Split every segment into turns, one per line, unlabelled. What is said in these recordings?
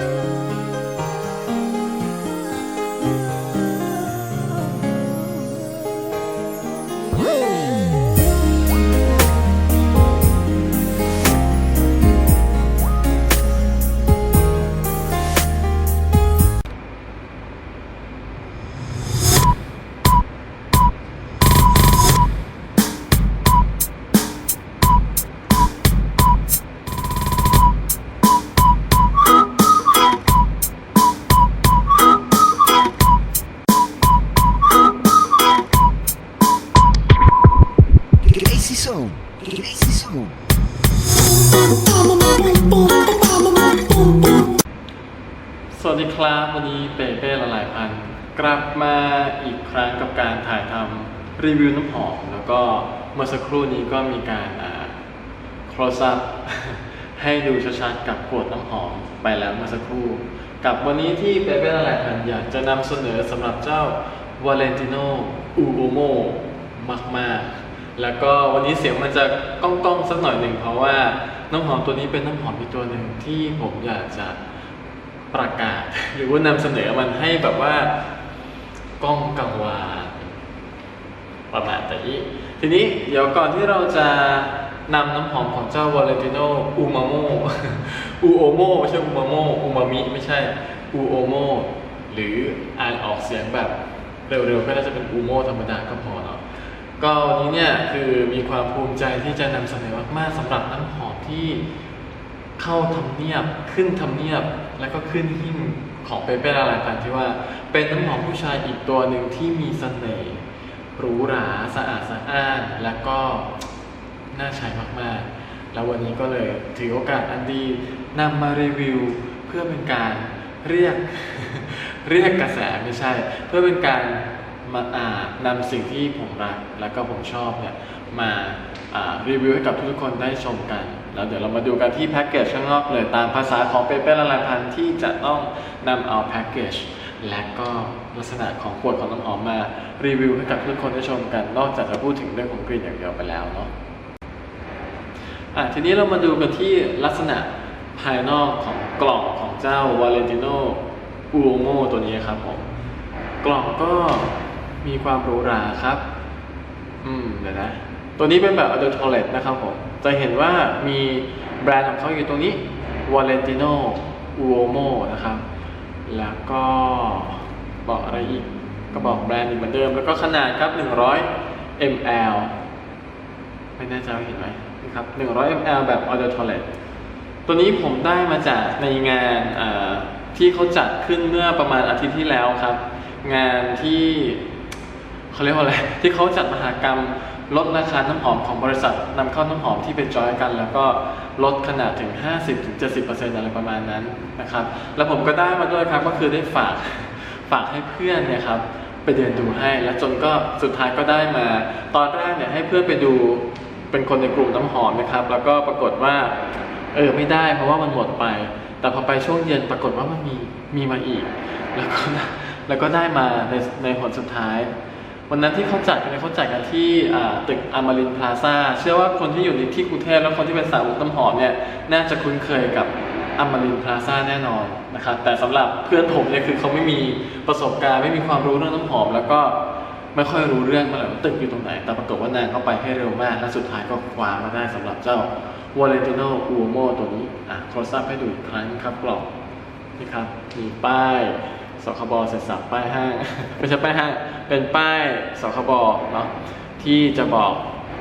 Thank you. หอม แล้วก็เมื่อสักครู่นี้ก็มีการอ่า close up ให้ดูชัดๆกับขวดน้ำหอมไปแล้วเมื่อสักครู่ กับวันนี้ที่เปเป้ละลายพันต์อยากจะนำเสนอสำหรับเจ้า Valentino Uomo มากๆ แล้วก็วันนี้เสียงมันจะก้องๆสักหน่อยหนึ่งเพราะว่าน้ำหอมตัวนี้เป็นน้ำหอมอีกตัวหนึ่งที่ผมอยากจะประกาศ หรือว่านำเสนอมันให้แบบว่าก้องกังวาน ประมาณนี้ ทีนี้เดี๋ยวก่อนที่เราจะนำน้ำหอมของเจ้าวาเลนติโนอูมาโมอูโอโมไม่ใช่อูมาโมอูมามิไม่ใช่อูโอโมหรืออ่านออกเสียงแบบเร็วๆก็น่าจะเป็นอูโมธรรมดาก็พอเนาะก็วันนี้เนี่ยคือมีความภูมิใจที่จะนำเสนอมากๆสำหรับน้ำหอมที่เข้าทำเนียบขึ้นทำเนียบแล้วก็ขึ้นหิ้งของเปเป้ละลายพันธุ์ที่ว่า เป็นน้ำหอมผู้ชายอีกตัวหนึ่งที่มีเสน่ห์ หรูหราสะอาดสะอ้านและก็น่าใช้มากๆ แล้ววันนี้ก็เลยถือโอกาสอันดีนำมารีวิวเพื่อเป็นการเรียกเรียกกระแสไม่ใช่ เพื่อเป็นการมาอ่านำสิ่งที่ผมรักแล้วก็ผมชอบเนี่ยมาอ่ารีวิวให้กับทุกๆคนได้ชมกัน แล้วเดี๋ยวเรามาดูกันที่แพ็กเกจข้างนอกเลยตามภาษาของเปเป้ละลายพันที่จะต้องนำเอาแพ็กเกจและก็ลักษณะของขวดของน้ำหอมมารีวิวให้กับทุกคนได้ชมกัน นอกจากจะพูดถึงเรื่องของกลิ่นอย่างเดียวไปแล้วเนาะอะทีนี้เรามาดูกันที่ลักษณะภายนอกของกล่องของเจ้า Valentino Uomo ตัวนี้ครับผมกล่องก็มีความหรูหราครับ อืมเดี๋ยวนะ ตัวนี้เป็นแบบ a d u l t o l e t นะครับผม จะเห็นว่ามีแบรนด์ของเขาอยู่ตรงนี้ Valentino Uomo นะครับ แล้วก็ บอกอะไรอีกก็บอกแบรนด์อีกเหมือนเดิม แล้วก็ขนาดครับ 100 ml ไม่แน่ใจว่าเห็นไหมนะครับ 100 ml แบบ Auto Toilet ตัวนี้ผมได้มาจากในงานที่เขาจัดขึ้นเมื่อประมาณอาทิตย์ที่แล้วครับ งานที่เขาเรียกว่าอะไร ที่เขาจัดมหากรรมลดราคาน้ำหอมของบริษัทนำเข้าน้ำหอมที่เป็นจอยกัน แล้วก็ลดขนาดถึง 50-70%อะไรประมาณนั้นนะครับ แล้วผมก็ได้มาด้วยครับก็คือได้ฝาก ฝากให้เพื่อนเนี่ยครับไปเดินดูให้ แล้วจนก็สุดท้ายก็ได้มา ตอนแรกเนี่ยให้เพื่อนไปดูเป็นคนในกลุ่มน้ำหอมนะครับ แล้วก็ปรากฏว่าเออไม่ได้เพราะว่ามันหมดไป แต่พอไปช่วงเย็นปรากฏว่ามันมีมีมาอีก แล้วก็แล้วก็ได้มาในในหนสุดท้าย วันนั้นที่เขาจัดกันเขาจัดกันที่ตึกอมรินทร์พลาซ่าเชื่อว่าคนที่อยู่ในที่กรุงเทพและคนที่เป็นสาวกน้ำหอมเนี่ยน่าจะคุ้นเคยกับ อมรินพลาซ่าแน่นอนนะครับแต่สำหรับเพื่อนผมเนี่ยคือเขาไม่มีประสบการณ์ไม่มีความรู้เรื่องน้ำหอม แล้วก็ไม่ค่อยรู้เรื่องมาเลยว่าตึกอยู่ตรงไหน แต่ปรากฏว่านางเข้าไปให้เร็วมาก และสุดท้ายก็คว้ามาได้สำหรับเจ้า Valentino Uomo ตัวนี้อะโทรศัพท์ให้ดูอีกครั้งครับกล่องนี่ครับมีป้ายสคบเสร็จสับป้ายห้างไม่ใช่ป้ายห้างเป็นป้ายสคบเนาะที่จะบอก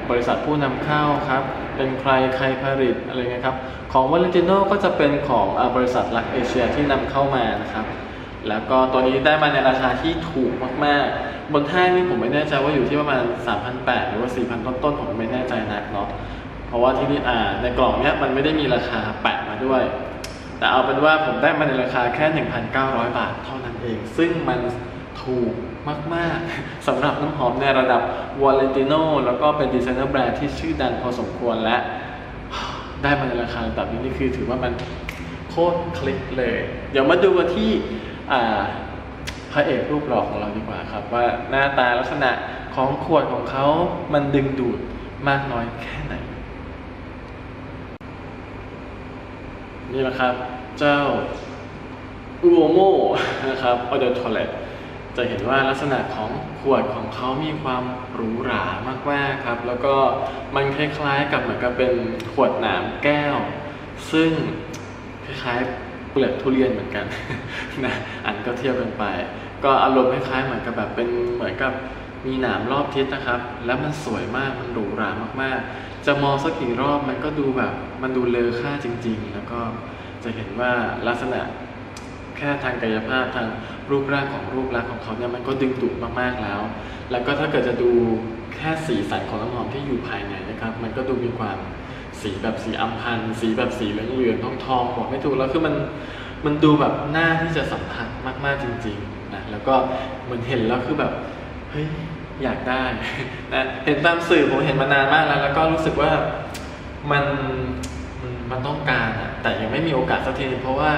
บริษัทผู้นำเข้าครับ เป็นใครใครผลิตอะไรเงี้ยครับ ของ Valentino ก็จะเป็นของบริษัทลักเอเชียที่นำเข้ามานะครับ แล้วก็ตัวนี้ได้มาในราคาที่ถูกมากๆ บนห้างนี่ผมไม่แน่ใจว่าอยู่ที่ประมาณ 3,800 หรือว่า 4,000 ต้นๆ ผมไม่แน่ใจนักเนาะ เพราะว่าที่นี่อ่าในกล่องเนี้ยมันไม่ได้มีราคาแปะมาด้วย แต่เอาเป็นว่าผมได้มาในราคาแค่ 1,900 บาทเท่านั้นเอง ซึ่งมันถูก มาก ๆสำหรับน้ำหอมในระดับ Valentino แล้วก็เป็นดีไซเนอร์แบรนด์ที่ชื่อดังพอสมควรและ ได้มาในราคาระดับนี้นี่คือถือว่ามันโคตรคลิกเลย เดี๋ยวมาดูกันที่พระเอกรูปหล่อของเราดีกว่าครับ ว่าหน้าตาลักษณะของขวดของเขามันดึงดูดมากน้อยแค่ไหน นี่แหละครับ เจ้าอูโอโมนะครับออเดอร์ทอเลต จะเห็นว่าลักษณะของขวดของเขามีความหรูหรามากๆครับ แล้วก็มันคล้ายๆกับเหมือนกับเป็นขวดหนามแก้ว ซึ่งคล้ายๆเปลือกทุเรียนเหมือนกันนะอันก็เทียบกันไป ก็อารมณ์คล้ายๆเหมือนกับแบบเป็นเหมือนกับมีหนามรอบทิศนะครับ แล้วมันสวยมากมันหรูหรามากๆ จะมองสักกี่รอบมันก็ดูแบบมันดูเลอค่าจริง ๆ แล้วก็จะเห็นว่าลักษณะแค่ทางกายภาพทาง รูปร่างของรูปลักษณ์ของเขาเนี่ยมันก็ดึงดูดมากๆแล้ว แล้วก็ถ้าเกิดจะดูแค่สีสันของน้ำหอมที่อยู่ภายในนะครับ มันก็ดูมีความสีแบบสีอัมพันธ์สีแบบสีเหลืองๆทองทองบอกไม่ถูกแล้วคือมันมันดูแบบหน่าที่จะสัมผัสมากๆจริงๆนะแล้วก็เหมือนเห็นแล้วคือแบบเฮ้ยอยากได้นะเห็นตามสื่อผมเห็นมานานมากแล้ว แล้วก็รู้สึกว่ามันมันมันต้องการอะแต่ยังไม่มีโอกาสสักทีเพราะว่า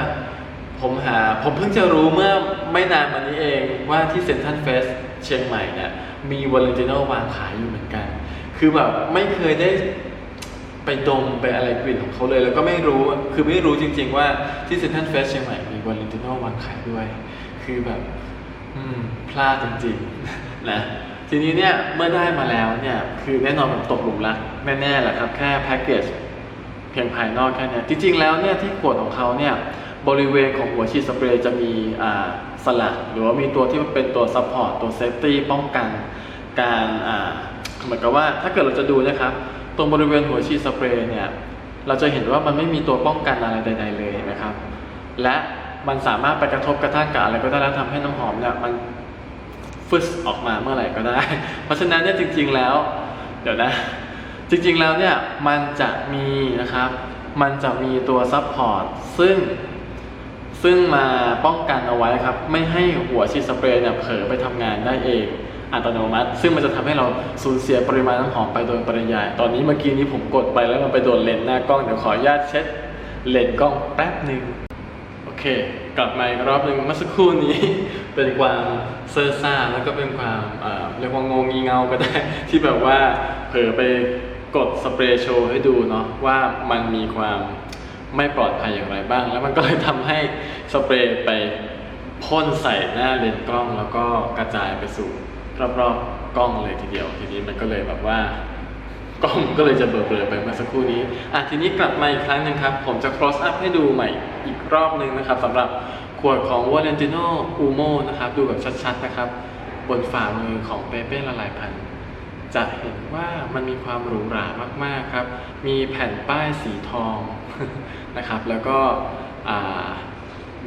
ผมหาผมเพิ่งจะรู้เมื่อไม่นานมานี้เองว่าที่เซ็นทรัลเฟสเชียงใหม่เนี่ยมีวอลเลนติโนวางขายอยู่เหมือนกัน คือแบบไม่เคยได้ไปดมไปอะไรกลิ่นของเขาเลย แล้วก็ไม่รู้คือไม่รู้จริง ๆ ว่าที่เซ็นทรัลเฟสเชียงใหม่มีวอลเลนติโนวางขายด้วย คือแบบ อืมพลาดจริงๆนะทีนี้เนี่ยเมื่อได้มาแล้วเนี่ยคือแน่นอนมันตกหลุมรักแน่ๆแหละครับแค่แพ็กเกจเพียงภายนอกแค่นี้จริงๆแล้วเนี่ยที่ขวดของเขาเนี่ย บริเวณของหัวฉีดสเปรย์จะมีสลักหรือว่ามีตัวที่เป็นตัวซัพพอร์ตตัวเซฟตี้ป้องกันการอ่าเหมือนกับว่าถ้าเกิดเราจะดูนะครับตรงบริเวณหัวฉีดสเปรย์เนี่ยเราจะเห็นว่ามันไม่มีตัวป้องกันอะไรใด ๆ เลยนะครับ และมันสามารถไปกระทบกระทั่งกับอะไรก็ได้แล้วทำให้น้ำหอมเนี่ยมันฟึสออกมาเมื่อไหร่ก็ได้ เพราะฉะนั้นเนี่ยจริง ๆแล้ว เดี๋ยวนะ จริง ๆแล้วเนี่ยมันจะมีนะครับ มันจะมีตัวซับพอร์ตซึ่ง ซึ่งมาป้องกันเอาไว้ครับ ไม่ให้หัวฉีดสเปรย์เนี่ยเผลอไปทำงานได้เองอัตโนมัติ ซึ่งมันจะทำให้เราสูญเสียปริมาณน้ำหอมไปโดยปริยาย ตอนนี้เมื่อกี้นี้ผมกดไปแล้วมันไปโดนเลนส์หน้ากล้อง เดี๋ยวขออนุญาตเช็ดเลนส์กล้องแป๊บหนึ่งโอเค กลับมาอีกรอบหนึ่งเมื่อสักครู่นี้ เป็นความเซอร์ซ่าแล้วก็เป็นความเอ่อเรียกว่างงงีเงาก็ได้ที่แบบว่าเผลอไปกดสเปรย์โชว์ให้ดูเนาะว่ามันมีความ ไม่ปลอดภัยอย่างไรบ้าง แล้วมันก็เลยทำให้สเปรย์ไปพ่นใส่หน้าเลนส์กล้อง แล้วก็กระจายไปสู่รอบๆกล้องเลยทีเดียว ทีนี้มันก็เลยแบบว่ากล้องก็เลยจะเบลอๆไปเมื่อสักครู่นี้อะทีนี้กลับมาอีกครั้งหนึ่งครับ ผมจะ cross up ให้ดูใหม่อีกรอบหนึ่งนะครับสำหรับขวดของ Valentino Umo นะครับ ดูแบบชัดๆนะครับ บนฝ่ามือของเปเป้ละลายพันธุ์ จะเห็นว่ามันมีความหรูหรามากๆครับ มีแผ่นป้ายสีทองนะครับ แล้วก็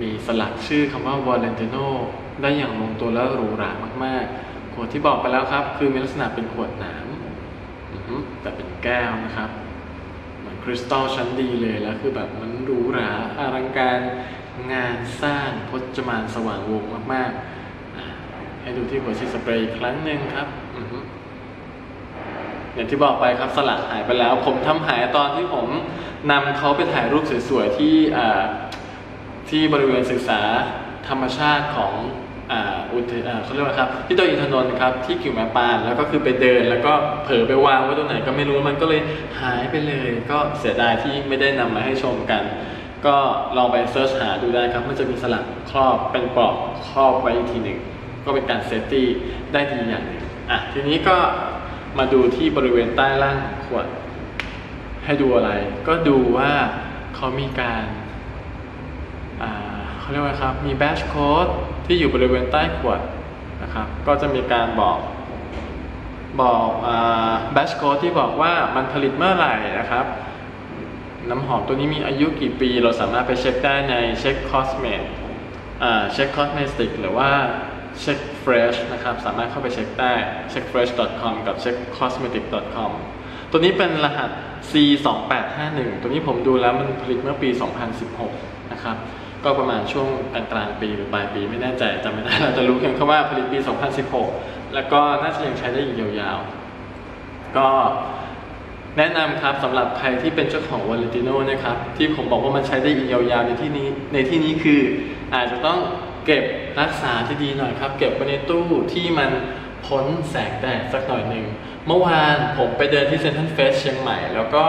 มีสลักชื่อคำว่า Valentino ได้อย่างลงตัวและหรูหรามากๆ ขวดที่บอกไปแล้วครับ คือมีลักษณะเป็นขวดนามอือฮึแต่เป็นแก้วนะครับ เหมือนคริสตัลชั้นดีเลยแล้วคือแบบมันหรูหราอลังการงานสร้างพจมานสว่างวงมากๆ ให้ดูที่หัวฉีสเปรย์อีกครั้งหนึ่งครับ อย่างที่บอกไปครับสลักหายไปแล้ว ผมทำหายตอนที่ผมนำเขาไปถ่ายรูปสวยๆที่ที่บริเวณศึกษาธรรมชาติของอุทเขาเรียกว่าครับที่ตัวอินทนนท์ครับที่กิ่วแม่ปานแล้วก็คือไปเดิน แล้วก็เผลอไปวางไว้ตรงไหนก็ไม่รู้มันก็เลยหายไปเลย ก็เสียดายที่ไม่ได้นำมาให้ชมกัน ก็ลองไปเซิร์ชหาดูได้ครับมันจะมีสลักครอบเป็นปลอกครอบไว้อีกทีหนึ่งก็เป็นการเซฟตี้ได้ดีอย่างหนึ่งอะทีนี้ก็ มาดูที่บริเวณใต้ล่างขวด ให้ดูอะไร ก็ดูว่าเขามีการเขาเรียกว่าครับ มีแบชโค้ดที่อยู่บริเวณใต้ขวดนะครับ ก็จะมีการบอกบอกแบชโค้ดที่บอกว่ามันผลิตเมื่อไหร่นะครับ น้ำหอมตัวนี้มีอายุกี่ปี เราสามารถไปเช็คได้ในเช็คคอสเมตเช็คคอสเมติกหรือว่า เช็คเฟรชนะครับ สามารถเข้าไปเช็คได้ checkfresh.com กับ checkcosmetic.com ตัวนี้เป็นรหัส C2851 ตัวนี้ผมดูแล้วมันผลิตเมื่อปี 2016 นะครับ ก็ประมาณช่วงกลางกลางปีหรือปลายปีไม่แน่ใจจำไม่ได้เราจะรู้เพียงแค่ว่าผลิตปี 2016 แล้วก็น่าจะยังใช้ได้อีกยาวๆ ก็แนะนำครับสำหรับใครที่เป็นเจ้าของ Valentino นะครับ ที่ผมบอกว่ามันใช้ได้อีกยาวๆในที่นี้ในที่นี้คืออาจจะต้อง เก็บรักษาที่ดีหน่อยครับ เก็บไว้ในตู้ที่มันพ้นแสงแดดสักหน่อยหนึ่ง เมื่อวานผมไปเดินที่เซ็นทรัลเฟสเชียงใหม่ แล้วก็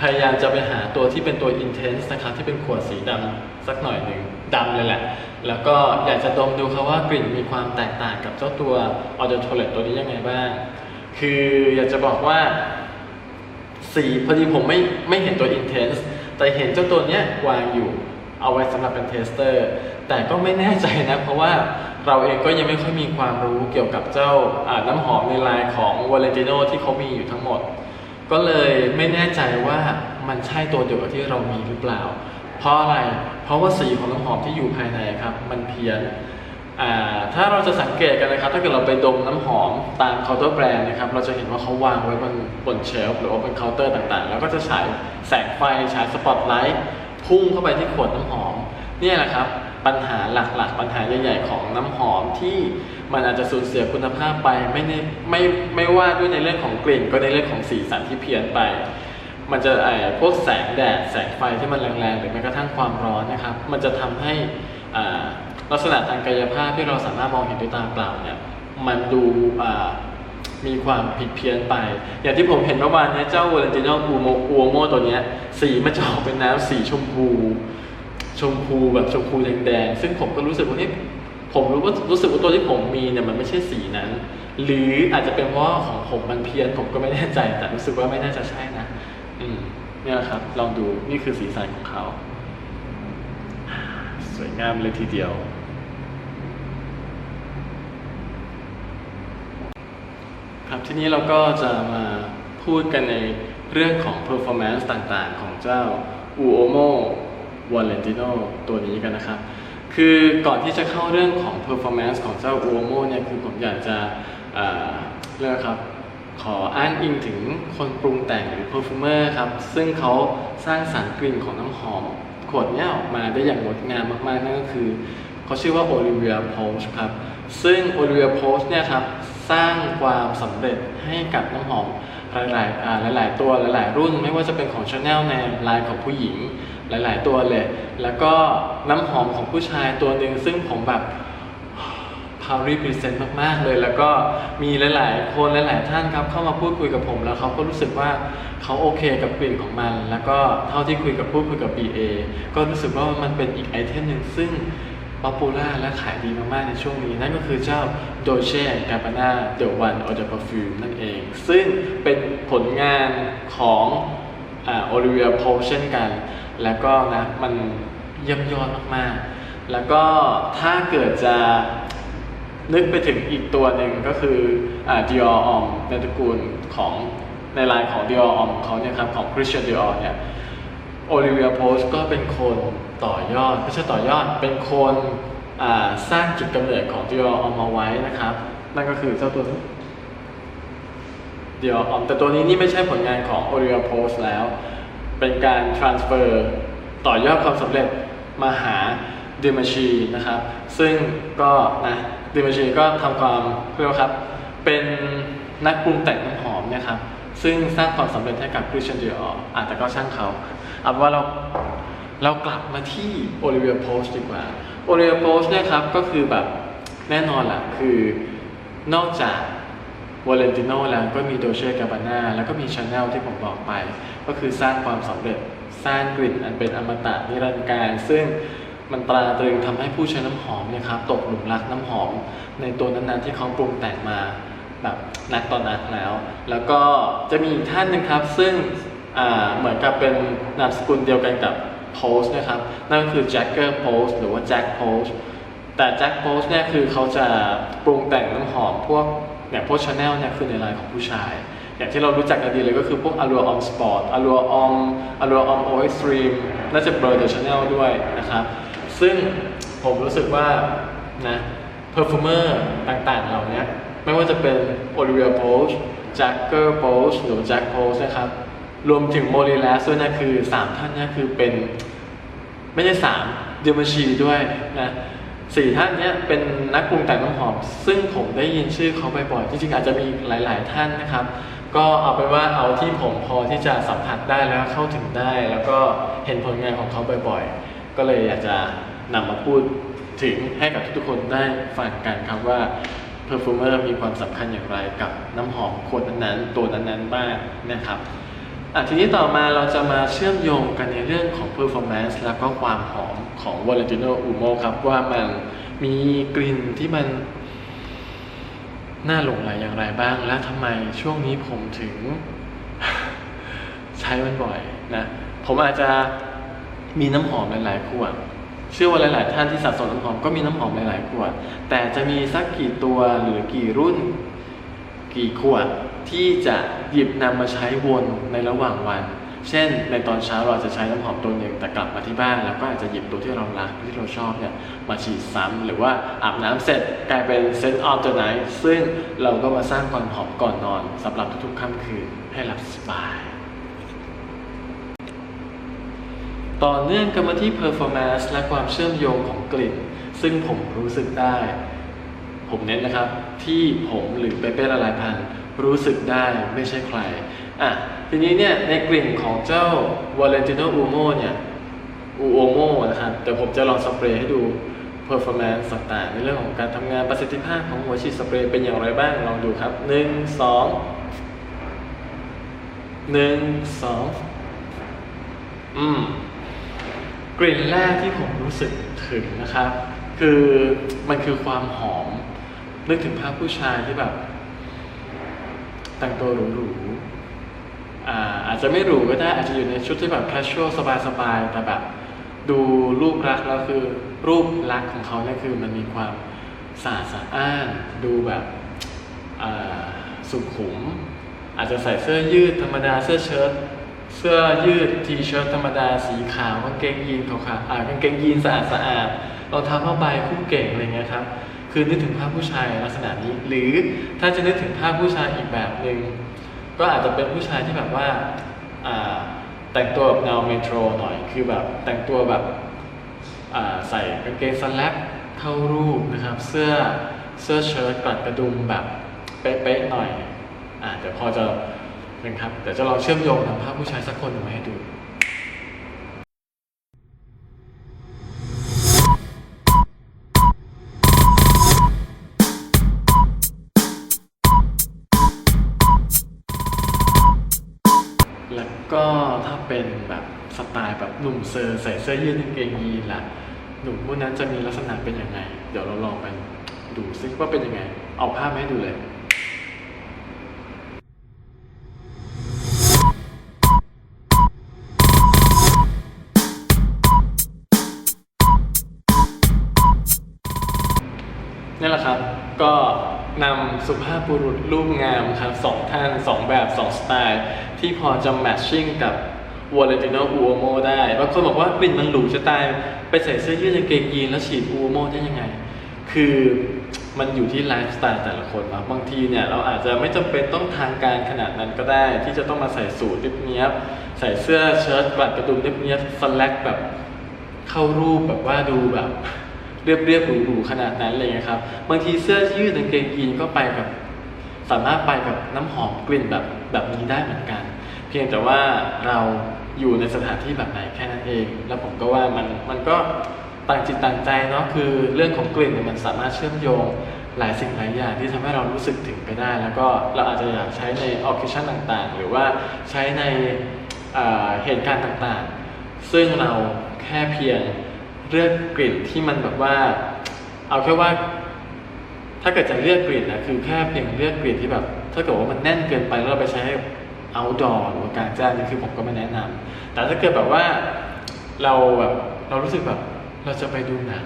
พยายามจะไปหาตัวที่เป็นตัว intense นะครับที่เป็นขวดสีดำสักหน่อยหนึ่งดำเลยแหละ แล้วก็อยากจะดมดูครับว่ากลิ่นมีความแตกต่างกับเจ้าตัว Audio Toilet ตัวนี้ยังไงบ้าง คืออยากจะบอกว่า สีพอดีผมไม่ไม่เห็นตัว intense แต่เห็นเจ้าตัวเนี้ยวางอยู่ เอาไว้สำหรับเป็นเทสเตอร์ แต่ก็ไม่แน่ใจนะ เพราะว่าเราเองก็ยังไม่ค่อยมีความรู้เกี่ยวกับเจ้าน้ำหอมในลายของ Valentino ที่เขามีอยู่ทั้งหมด ก็เลยไม่แน่ใจว่ามันใช่ตัวเดียวกับที่เรามีหรือเปล่า เพราะอะไร เพราะว่าสีของน้ำหอมที่อยู่ภายในครับ มันเพี้ยนถ้าเราจะสังเกตกันนะครับ ถ้าเกิดเราไปดมน้ำหอมตามเคาน์เตอร์แบรนด์นะครับ เราจะเห็นว่าเขาวางไว้บนบนเชลฟ์หรือว่าบนเคาน์เตอร์ต่างๆ แล้วก็จะฉายแสงไฟฉายสปอตไลท์ พุ่งเข้าไปที่ขวดน้ำหอมเนี่ยแหละครับปัญหาหลักๆ ปัญหาใหญ่ๆของน้ำหอมที่มันอาจจะสูญเสียคุณภาพไปไม่ในไม่ไม่ว่าด้วยในเรื่องของกลิ่นก็ในเรื่องของสีสันที่เพี้ยนไป มันจะไอ้พวกแสงแดดแสงไฟที่มันแรงๆหรือแม้กระทั่งความร้อนนะครับ มันจะทำให้ลักษณะทางกายภาพที่เราสามารถมองเห็นด้วยตาเปล่าเนี่ยมันดู มีความผิดเพี้ยนไป อย่างที่ผมเห็นเมื่อวานนี้เจ้า Valentino Uomo Uomo ตัวเนี้ยสีมันจะออกเป็นน้ำสีชมพู ชมพูแบบชมพูแดงๆซึ่งผมก็รู้สึกว่าเอ๊ะผมรู้ว่ารู้สึกว่าตัวที่ผมมีเนี่ยมันไม่ใช่สีนั้น หรืออาจจะเป็นเพราะของผมมันเพี้ยนผมก็ไม่แน่ใจ แต่รู้สึกว่าไม่น่าจะใช่นะ อืมเนี่ยแหละครับ ลองดูนี่คือสีสันของเขา สวยงามเลยทีเดียว ครับ ทีนี้เราก็จะมาพูดกันในเรื่องของ performance ต่างๆ ของเจ้า Uomo Valentino ตัวนี้กันนะครับ คือก่อนที่จะเข้าเรื่องของ performance ของเจ้า Uomo เนี่ยคือผมอยากจะเรียกว่าครับขออ้างอิงถึงคนปรุงแต่งหรือ perfumer ครับ ซึ่งเขาสร้างสรรค์กลิ่นของน้ำหอมขวดนี้ออกมาได้อย่างงดงามมากๆ นั่นก็คือ เขาชื่อว่า Olivia Post ครับ ซึ่ง Olivia Post เนี่ยครับ สร้างความสำเร็จให้กับน้ำหอมหลายๆอ่าหลาย ๆ ตัวหลาย ๆ รุ่น ไม่ว่าจะเป็นของ Chanel ในลายของผู้หญิงหลาย ๆ ตัวเลย แล้วก็น้ำหอมของผู้ชายตัวหนึ่งซึ่งผมแบบพาวรีพรีเซนต์มาก ๆ เลย แล้วก็มีหลาย ๆ คนหลาย ๆ ท่านครับเข้ามาพูดคุยกับผม แล้วเขาก็รู้สึกว่าเขาโอเคกับกลิ่นของมัน แล้วก็เท่าที่คุยกับพูดคุยกับ BA ก็รู้สึกว่ามันเป็นอีกไอเทมหนึ่งซึ่ง ป๊อปปูล่าและขายดีมากๆในช่วงนี้ นั่นก็คือเจ้า Dolce Gabbana The One or the Perfume นั่นเอง ซึ่งเป็นผลงานของโอ่า Olivia Pope เช่นกัน แล้วก็นะมันเยี่ยมยอดมากๆ แล้วก็ถ้าเกิดจะนึกไปถึงอีกตัวหนึ่งก็คืออ่า Dior Homme ในตระกูลของในลายของ Dior Homme ของเขาเนี่ยครับของ Christian Dior เนี่ย Olivia Post ก็เป็นคน ต่อยอดไม่ใช่ต่อยอดเป็นคนสร้างจุดกำเนิดของ Dior Homme มาไว้นะครับ นั่นก็คือเจ้าตัวนี้ Dior Homme แต่ตัวนี้นี่ไม่ใช่ผลงานของ Olivia Post แล้ว เป็นการ transfer ต่อยอดความสำเร็จมาหา d i m a c h i นะครับ ซึ่งก็นะ d i m a c h i ก็ทำความเรียกว่าครับ เป็นนักปรุงแต่งน้ำหอมเนี่ยครับ ซึ่งสร้างความสำเร็จให้กับ Christian Dior อาจจะแต่ก็ช่างเขาเอาเป็นว่าเรา เรากลับมาที่ Olivia Post ดีกว่า Olivia Post เนี่ยครับก็คือแบบแน่นอนแหละคือนอกจากวาเลนติโนแล้วก็มีโดเช่กาบาน่าแล้วก็มีชาแนลที่ผมบอกไป ก็คือสร้างความสำเร็จสร้างกลิ่นอันเป็นอมตะนิรันดร์การ ซึ่งมันตราตรึงทำให้ผู้ใช้น้ำหอมเนี่ยครับตกหลุมรักน้ำหอม ในตัวนั้นๆที่เขาปรุงแต่งมาแบบนักต่อนนักแล้ว แล้วก็จะมีอีกท่านหนึงครับ ซึ่งอ่าเหมือนกับเป็นนามสกุลเดียวกันกับ โพสนะครับ นั่นก็คือแจ็คเกอร์โพสหรือว่าแจ็คโพสแต่แจ็คโพสเนี่ยคือเขาจะปรุงแต่งน้ำหอมพวกเนี่ยพวกชาแนลเนี่ยคือในลายของผู้ชาย อย่างที่เรารู้จักกันดีเลยก็คือพวก Allure Homme Sport Allure o m Allure Homme O Extreme น่าจะเบอร์เดอะชาแนลด้วยนะครับ ซึ่งผมรู้สึกว่านะ perfumer ต่างๆเหล่านี้ไม่ว่าจะเป็น Olivia Post Jagger Post หรือ Jack Post นะครับ รวมถึง m o r i l a s ด้วยนะคือ3ท่านนี้คือเป็น ไม่ใช่สามเดมาชีด้วยนะสี่ท่านเนี้ยเป็นนักปรุงแต่งน้ำหอม ซึ่งผมได้ยินชื่อเขาบ่อยๆจริงๆอาจจะมีหลาย ๆ ท่านนะครับ ก็เอาไปนว่าเอาที่ผมพอที่จะสัมผัสได้แล้วเข้าถึงได้ แล้วก็เห็นผลงานของเขาบ่อยๆ ก็เลยอยากจะนำมาพูดถึงให้กับทุกๆคนได้ฟังกันครับว่า perfumer มีความสำคัญอย่างไรกับน้ำหอมขวดนั้นๆตัวนั้นๆบ้างนะครับ ทีนี้ต่อมาเราจะมาเชื่อมโยงกันในเรื่องของ performance แล้วก็ความหอมของ Valentino Umo ครับ ว่ามันมีกลิ่นที่มันน่าหลงไหลอย่างไรบ้าง และทำไมช่วงนี้ผมถึง ใช้มันบ่อยนะ ผมอาจจะมีน้ำหอมหลาย ๆ ขวด เชื่อว่าหลาย ๆ ท่านที่สะสมน้ำหอมก็มีน้ำหอมหลาย ๆ ขวด แต่จะมีสักกี่ตัวหรือกี่รุ่น กี่ขวด ที่จะหยิบนำมาใช้วนในระหว่างวัน เช่น ในตอนเช้าเราจจะใช้น้ำหอมตัวหนึ่งแต่กลับมาที่บ้านแล้วก็อาจจะหยิบตัวที่เรารักที่เราชอบเนี่ยมาฉีดซ้ำหรือว่าอาบน้ำเสร็จกลายเป็นเซนต์ออฟเดอะไนท์ซึ่งเราก็มาสร้างความหอมก่อนนอนสำหรับทุกๆค่ำคืนให้หลับสบายต่อเนื่องกันมาที่ performance และความเชื่อมโยงของกลิ่น ซึ่งผมรู้สึกได้ ผมเน้นนะครับ ที่ผมหรือเปเป้ละลายพันธุ์ รู้สึกได้ไม่ใช่ใครอะทีนี้เนี่ยในกลิ่นของเจ้า Valentino Umo เนี่ย Uomo นะครับแต่ผมจะลองสเปรย์ให้ดู performance ต่างๆในเรื่องของการทำงานประสิทธิภาพของหัวฉีดสเปรย์เป็นอย่างไรบ้างลองดูครับ 1 2 1 2อืมกลิ่นแรกที่ผมรู้สึกถึงนะครับ คือมันคือความหอมนึกถึงภาพผู้ชายที่แบบ แต่งตัวหรูๆอ่าอาจจะไม่หรูก็ได้อาจจะอยู่ในชุดที่แบบ casual สบายๆแต่แบบ ดูรูปลักแล้วคือรูปลักษณ์ของเขาเนี่ยคือมันมีความสะอาดสะอ้านดูแบบอ่าสุขุม อาจจะใส่เสื้อยืดธรรมดาเสื้อเชิ้ตเสื้อยืดทีเชิ้ตธรรมดาสีขาวกางเกงยีนขาวๆอ่ากางเกงยีนสะอาดสะอาดรองเท้าผ้าใบคู่เก่งอะไรเงี้ยครับ คือนึกถึงภาพผู้ชายลักษณะนี้ หรือถ้าจะนึกถึงภาพผู้ชายอีกแบบหนึ่งก็อาจจะเป็นผู้ชายที่แบบว่าอ่าแต่งตัวแบบแนวเมโทรหน่อย คือแบบแต่งตัวแบบอ่าใส่กางเกงสแลกเข้ารูปนะครับ เสื้อเสื้อเชิ้ตกลัดกระดุมแบบเป๊ะๆหน่อยอ่าเดี๋ยวพอจะนะครับเดี๋ยวจะลองเชื่อมโยงทำภาพผู้ชายสักคนหนึ่งมาให้ดู หนุ่มเซอร์ใส่เสื้อยืดกางเกงยีนล่ะ หนุ่มพวกนั้นจะมีลักษณะเป็นยังไง เดี๋ยวเราลองไปดูซิว่าเป็นยังไง เอาภาพมาให้ดูเลยนี่แหละครับ ก็นำสุภาพบุรุษรูปงามครับสองท่านสองแบบสองสไตล์ ที่พอจะแมทชิ่งกับ Valentino Uomo ได้บางคนบอกว่ากลิ่นมันหรูจะตายไปใส่เสื้อยืดกางเกงยีนแล้วฉีด Uomo ได้ยังไง คือมันอยู่ที่ไลฟ์สไตล์แต่ละคนนะบางทีเนี่ยเราอาจจะไม่จำเป็นต้องทางการขนาดนั้นก็ได้ ที่จะต้องมาใส่สูทเนี้ยบใส่เสื้อเชิ้ตกลัดกระดุมเนี้ยบๆสแลกแบบเข้ารูปแบบว่าดูแบบเรียบเรียบๆหรูๆขนาดนั้นเลยนะครับ บางทีเสื้อยืดกางเกงยีนก็ไปกับ สามารถไปกับน้ำหอมกลิ่นแบบแบบนี้ได้เหมือนกัน เพียงแต่ว่าเราอยู่ในสถานที่แบบไหนแค่นั้นเอง แล้วผมก็ว่ามันมันก็ต่างจิตต่างใจเนาะคือเรื่องของกลิ่นเนี่ยมันสามารถเชื่อมโยงหลายสิ่งหลายอย่างที่ทำให้เรารู้สึกถึงไปได้ แล้วก็เราอาจจะอยากใช้ในออคชั่นต่างๆ หรือว่าใช้ในเเหตุการณ์ต่างๆ ซึ่งเราแค่เพียงเลือกกลิ่นที่มันแบบว่า เอาแค่ว่า ถ้าเกิดจะเลือกกลิ่นนะคือแค่เพียงเลือกกลิ่นที่แบบ ถ้าเกิดว่ามันแน่นเกินไปแล้วเราไปใช้ outdoor หรือว่ากลางแจ้งนี่คือผมก็ไม่แนะนำแต่ถ้าเกิดแบบว่าเราแบบเรารู้สึกแบบเราจะไปดูหนัง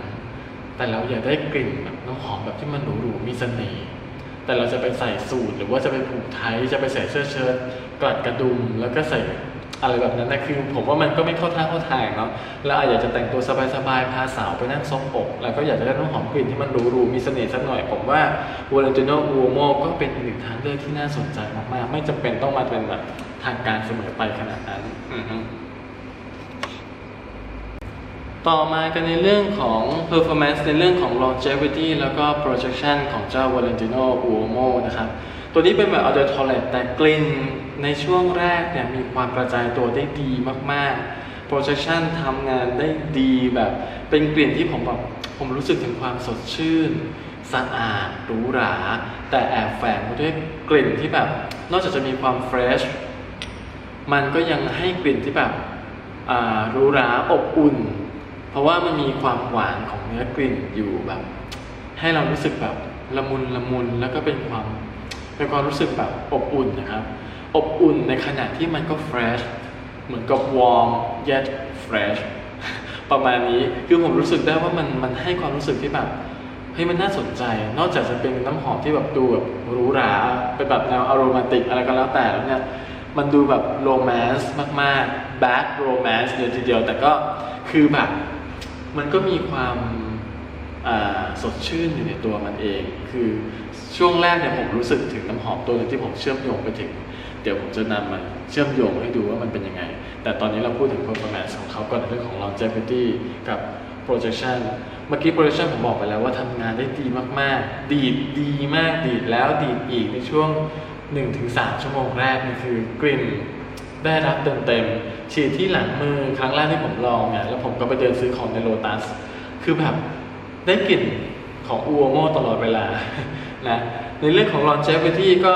แต่เราอยากได้กลิ่นแบบน้ำหอมแบบที่มันหรูๆมีเสน่ห์แต่เราจะไปใส่สูทหรือว่าจะไปผูกไทยจะไปใส่เสื้อเชิ้ตกลัดกระดุมแล้วก็ใส่ อะไรแบบนั้นนะคือผมว่ามันก็ไม่เข้าท่าเข้าทางเนาะแล้วอาจจะแต่งตัวสบายๆพาสาวไปนั่งซบอก แล้วก็อยากจะได้น้ำหอมกลิ่นที่มันหรูๆมีเสน่ห์สักหน่อย ผมว่า Valentino Uomo ก็เป็นอีกหนึ่งทางเลือกที่น่าสนใจมากๆ ไม่จำเป็นต้องมาเป็นแบบทางการเสมอไปขนาดนั้นต่อมากันในเรื่องของ performance ในเรื่องของ longevity แล้วก็ projection ของเจ้า Valentino Uomo นะครับ ตัวนี้เป็นแบบ a u t o t o l e t แต่กลิ่น ในช่วงแรกเนี่ยมีความกระจายตัวได้ดีมากๆ projection ทำงานได้ดีแบบ เป็นกลิ่นที่ผมแบบผมรู้สึกถึงความสดชื่น สะอาดหรูหรา แต่แอบแฝงมาด้วยกลิ่นที่แบบ นอกจากจะมีความ fresh มันก็ยังให้กลิ่นที่แบบอ่าหรูหราอบอุ่น เพราะว่ามันมีความหวานของเนื้อกลิ่นอยู่แบบ ให้เรารู้สึกแบบละมุนละมุนแล้วก็เป็นความเป็นความรู้สึกแบบอบอุ่นนะครับ อบอุ่นในขณะที่มันก็ fresh เหมือนกับ warm yet fresh ประมาณนี้คือผมรู้สึกได้ว่ามันมันให้ความรู้สึกที่แบบเฮ้ยมันน่าสนใจ นอกจากจะเป็นน้ำหอมที่แบบดูแบบหรูหราเป็นแบบแนวอโรมาติกอะไรก็แล้วแต่แล้วเนี่ยมันดูแบบโรแมนต์มากๆ bad romance เดียวทีเดียว แต่ก็คือแบบมันก็มีความสดชื่นอยู่ในตัวมันเอง คือช่วงแรกเนี่ยผมรู้สึกถึงน้ำหอมตัวนึงที่ผมเชื่อมโยงไปถึง เดี๋ยวผมจะนำมันเชื่อมโยงให้ดูว่ามันเป็นยังไง แต่ตอนนี้เราพูดถึง performance ของเขาก่อนในเรื่องของ longevity กับ projection เมื่อกี้ projection ผมบอกไปแล้วว่าทำงานได้ดีมากๆ ดีดดีมากดีดแล้วดีดอีกในช่วง 1-3 ชั่วโมงแรกนี่คือกลิ่นได้รับเต็มๆฉีดที่หลังมือครั้งแรกที่ผมลองเนี่ยแล้วผมก็ไปเดินซื้อของในโ o ตัสคือแบบได้กลิ่นของอูโอโมตลอดเวลานะในเรื่องของ longevity ก็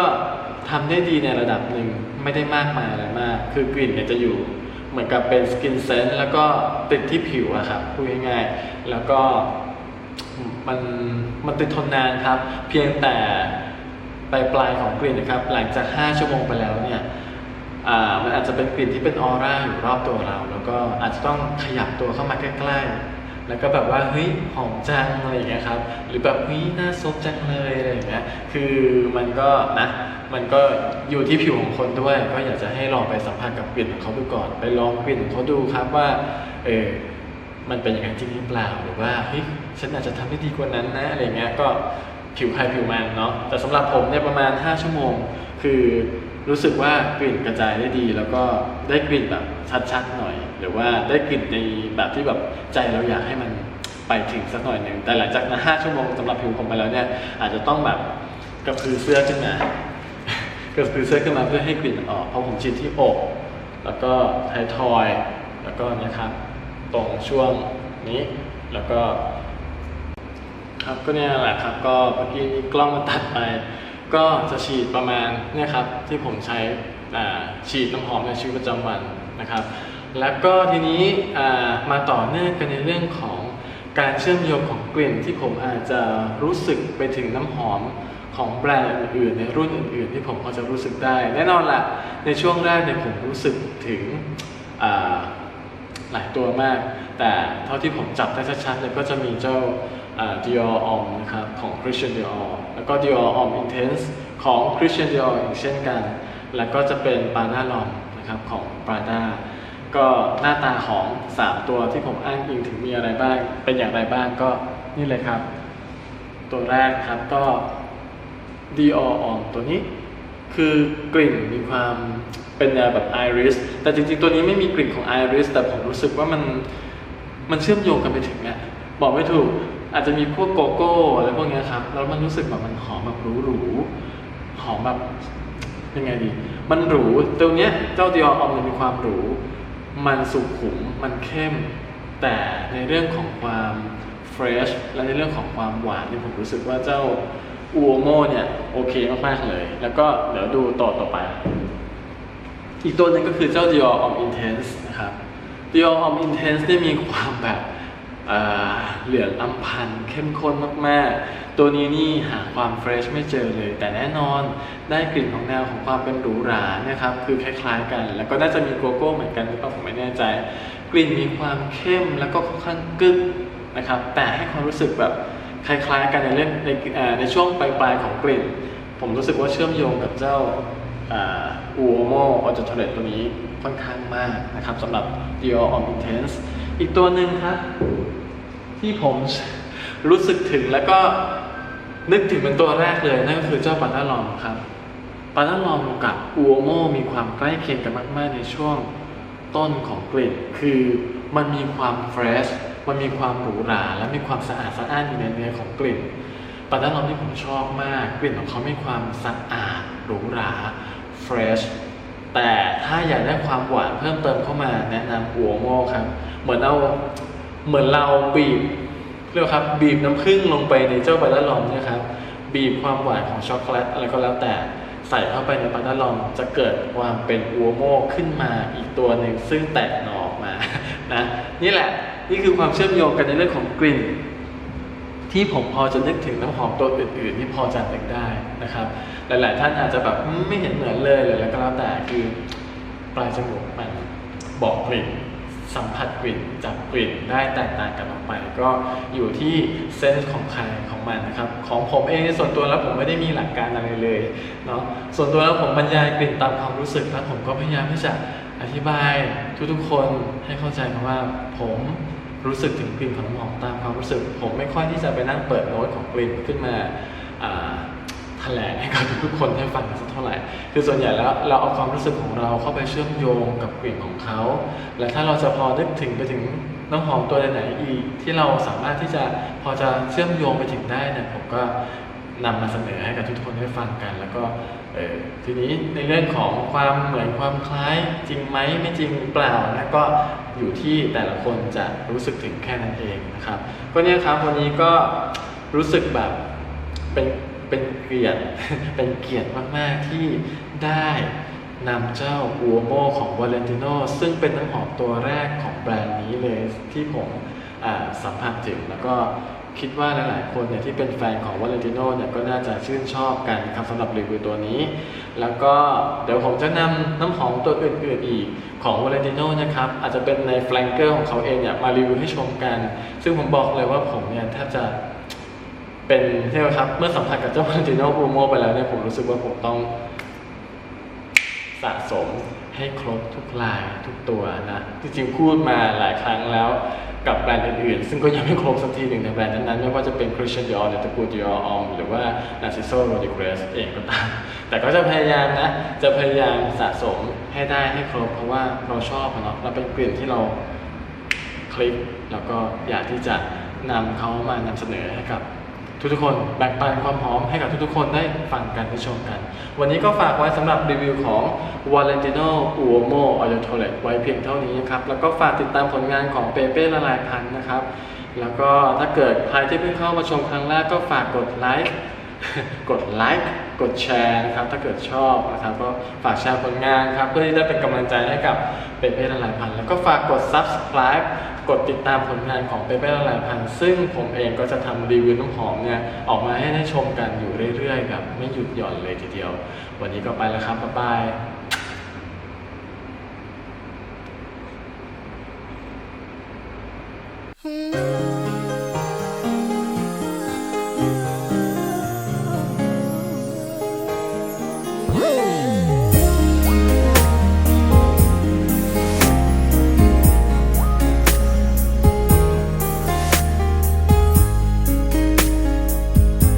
ทำได้ดีในระดับหนึ่งไม่ได้มากมายอะไรมาก คือกลิ่นเนี่ยจะอยู่เหมือนกับเป็น skin scent แล้วก็ติดที่ผิวอะครับพูดง่ายๆแล้วก็มันมันติดทนนานครับ เพียงแต่ปลายปลายของกลิ่นนะครับ หลังจาก 5 ชั่วโมงไปแล้วเนี่ยอ่ามันอาจจะเป็นกลิ่นที่เป็นออร่าอยู่รอบตัวเรา แล้วก็อาจจะต้องขยับตัวเข้ามาใกล้ๆ แล้วก็แบบว่าเฮ้ยหอมจังอะไรอย่างเงี้ยครับ หรือแบบเฮ้ยน่าซบจังเลยอะไรอย่างเงี้ย คือมันก็นะ มันก็อยู่ที่ผิวของคนด้วย ก็อยากจะให้ลองไปสัมผัสกับกลิ่นของเขาดูก่อน ไปลองกลิ่นของเขาดูครับว่าเออมันเป็นอย่างนั้นจริงหรือเปล่า หรือว่าเฮ้ยฉันอาจจะทำได้ดีกว่านั้นนะอะไรเงี้ย ก็ผิวใครผิวมันเนาะ แต่สำหรับผมเนี่ยประมาณ 5 ชั่วโมง คือ รู้สึกว่ากลิ่นกระจายได้ดี แล้วก็ได้กลิ่นแบบชัดๆหน่อย หรือว่าได้กลิ่นในแบบที่แบบใจเราอยากให้มันไปถึงสักหน่อยหนึ่งแต่หลังจากนั้น5ชั่วโมงสำหรับผิวผมไปแล้วเนี่ยอาจจะต้องแบบกระพือเสื้อขึ้นมากระพือเสื้อขึ้นมาเพื่อให้กลิ่นมันออก เพราะผมฉีดที่อก แล้วก็ไททอย แล้วก็เนะครับตรงช่วงนี้แล้วก็ ครับก็เนี่ยแหละครับก็เมื่อกี้มีกล้องมาตัดไป ก็จะฉีดประมาณเนี่ยครับที่ผมใช้ฉีดน้ำหอมในชีวิตประจำวันนะครับ แล้วก็ทีนี้มาต่อเนื่องกันในเรื่องของการเชื่อมโยงของกลิ่นที่ผมอาจจะรู้สึกไปถึงน้ำหอมของแบรนด์อื่นๆในรุ่นอื่นๆ ที่ผมพอจะรู้สึกได้ แน่นอนละในช่วงแรกเนี่ยผมรู้สึกถึงหลายตัวมาก แต่เท่าที่ผมจับได้ชัดๆเลยก็จะมีเจ้า Dior Homme นะครับของ Christian Dior แล้วก็ Dior Homme Intense ของ Christian Dior อีกเช่นกัน แล้วก็จะเป็น Prada L'Homme นะครับของ Prada ก็หน้าตาของ 3 ตัวที่ผมอ้างอิงถึงมีอะไรบ้าง เป็นอย่างไรบ้างก็นี่เลยครับ ตัวแรกครับก็ Dior Homme ตัวนี้คือกลิ่นมีความเป็นแนวแบบไอริสแต่จริงๆ ตัวนี้ไม่มีกลิ่นของไอริสแต่ผมรู้สึกว่ามันมันเชื่อมโยงกันไปถึงเนี่ยบอกไม่ถูก อาจจะมีพวกโกโก้อะไรพวกเนี้ยครับ แล้วมันรู้สึกแบบมันหอมแบบหรูๆหอมแบบยังไงดี มันหรูตัวเนี้ยเจ้าดิอออมมันมีความหรู มันสุขุม มันเข้ม แต่ในเรื่องของความเฟรชและในเรื่องของความหวานเนี่ยผมรู้สึกว่าเจ้าอูโอโมเนี่ยโอเคมากๆเลย แล้วก็เดี๋ยวดูต่อต่อไป อีกตัวหนึงก็คือเจ้า Dior Homme Intense นะครับ Dior Homme Intense เนี่ยมีความแบบ เหลืองอำพันธ์เข้มข้นมากๆ ตัวนี้นี่หาความเฟรชไม่เจอเลย แต่แน่นอนได้กลิ่นของแนวของความเป็นหรูหรานี่ยครับ คือคล้ายๆกัน แล้วก็น่าจะมีโกโก้เหมือนกันหรือเปล่าผมไม่แน่ใจ กลิ่นมีความเข้มแล้วก็ค่อนข้างกึกนะครับ แต่ให้ความรู้สึกแบบคล้ายๆกันในเรื่องในในช่วงปลายๆของกลิ่น ผมรู้สึกว่าเชื่อมโยงกับเจ้าอูโอโมออจเทเลตตัวนี้ค่อนข้างมากนะครับสำหรับ Dior Homme Intense อีกตัวหนึ่งครับ ที่ผมรู้สึกถึงแล้วก็นึกถึงเป็นตัวแรกเลยนั่นก็คือเจ้าปานาลอมครับปานาลอมกับอูโอโมมีความใกล้เคียงกันมากๆในช่วงต้นของกลิ่นคือมันมีความเฟรชมันมีความหรูหราและมีความสะอาดสะอ้านอยู่ในเนื้อของกลิ่นปานาลอมที่ผมชอบมาก กลิ่นของเขามีความสะอาดหรูหรา fresh แต่ถ้าอยากได้ความหวานเพิ่มเติมเข้ามาแนะนำหัวโม่ครับ เหมือนเอาเหมือนเราบีบเรียกครับบีบน้ำผึ้งลงไปในเจ้าบาลาลอมเนี่ยครับบีบความหวานของช็อกโกแลตอะไรก็แล้วแต่ใส่เข้าไปในปัตตาลอมจะเกิดความเป็นอัวโมขึ้นมาอีกตัวหนึ่งซึ่งแตกหน่อออกมานะนี่แหละนี่คือความเชื่อมโยงกันในเรื่องของกลิ่น ที่ผมพอจะนึกถึงน้ำหอมตัวอื่นๆ ที่พอจะนึกได้นะครับ หลาย ๆ ท่านอาจจะแบบไม่เห็นเหมือนเลยหรืออะไรก็แล้วแต่คือปลายจมูกมันบอกกลิ่นสัมผัสกลิ่นจับกลิ่นได้แตกต่างกันออกไป ก็อยู่ที่เซนส์ของใครของมันนะครับของผมเองส่วนตัวแล้วผมไม่ได้มีหลักการอะไรเลยเนาะส่วนตัวแล้วผมบรรยายกลิ่นตามความรู้สึกแล้วผมก็พยายามที่จะอธิบายทุกๆคนให้เข้าใจกันว่าผม รู้สึกถึงกลิ่นของน้ำหอมตามความรู้สึก ผมไม่ค่อยที่จะไปนั่งเปิดโน้ตของกลิ่นขึ้นมาแถลงให้กับทุกคนให้ฟังสักเท่าไหร่ คือส่วนใหญ่แล้วเราเอาความรู้สึกของเราเข้าไปเชื่อมโยงกับกลิ่นของเขา และถ้าเราจะพอนึกถึงไปถึงน้ำหอมตัวไหนอีกที่เราสามารถที่จะพอจะเชื่อมโยงไปถึงได้เนี่ยผมก็นำมาเสนอให้กับทุกคนได้ฟังกัน แล้วก็เออทีนี้ในเรื่องของความเหมือนความคล้ายจริงไหมไม่จริงเปล่านะก็ อยู่ที่แต่ละคนจะรู้สึกถึงแค่นั้นเองนะครับก็เนี่ยครับวันนี้ก็รู้สึกแบบเป็นเป็นเกียรติเป็นเกียรติมาก ๆ ที่ได้นำเจ้าอูโมของวาเลนติโนซึ่งเป็นน้ำหอมตัวแรกของแบรนด์นี้เลยที่ผมสัมผัสถึงแล้วก็ คิดว่าหลายๆคนเนี่ยที่เป็นแฟนของ Valentino เนี่ยก็น่าจะชื่นชอบกันครับสำหรับรีวิวตัวนี้ แล้วก็เดี๋ยวผมจะนำน้ำหอมตัวอื่นๆอีกของ Valentino นะครับอาจจะเป็นในแฟลงเกอร์ของเขาเองเนี่ยมารีวิวให้ชมกัน ซึ่งผมบอกเลยว่าผมเนี่ยแทบจะเป็นใช่ไหมครับ เมื่อสัมผัสกับเจ้า Valentino Uomo ไปแล้วเนี่ยผมรู้สึกว่าผมต้องสะสมให้ครบทุกลายทุกตัวนะ จริงๆพูดมาหลายครั้งแล้ว กับแบรนด์อื่นๆ ซึ่งก็ยังไม่ครบสักทีหนึ่งในแบรนด์นั้นๆ ไม่ว่าจะเป็น Christian Dior หรือตระกูล Dior Homme หรือว่า Narciso Rodriguez เองก็ตาม แต่ก็จะพยายามนะ จะพยายามสะสมให้ได้ให้ครบ เพราะว่าเราชอบเนาะเราเป็นกลิ่นที่เราคลิก แล้วก็อยากที่จะนำเขามานำเสนอให้กับ ทุกๆคนแบ่งปันความหอมให้กับทุกๆคนได้ฟังกันได้ชมกัน วันนี้ก็ฝากไว้สำหรับรีวิวของ Valentino Uomo Oil Toilet ไว้เพียงเท่านี้ครับ แล้วก็ฝากติดตามผลงานของเปเป้ละลายพันธ์นะครับ แล้วก็ถ้าเกิดใครที่เพิ่งเข้ามาชมครั้งแรกก็ฝากกดไลค์กดไลค์ กดแชร์นะครับ ถ้าเกิดชอบนะครับก็ฝากแชร์ผลงานครับ เพื่อที่จะเป็นกำลังใจให้กับเปเป้ละลายพัน แล้วก็ฝากกด subscribe กดติดตามผลงานของเปเป้ละลายพัน ซึ่งผมเองก็จะทำรีวิวน้ำหอมเนี่ยออกมาให้ได้ชมกันอยู่เรื่อยๆแบบไม่หยุดหย่อนเลยทีเดียว วันนี้ก็ไปแล้วครับบ๊ายบาย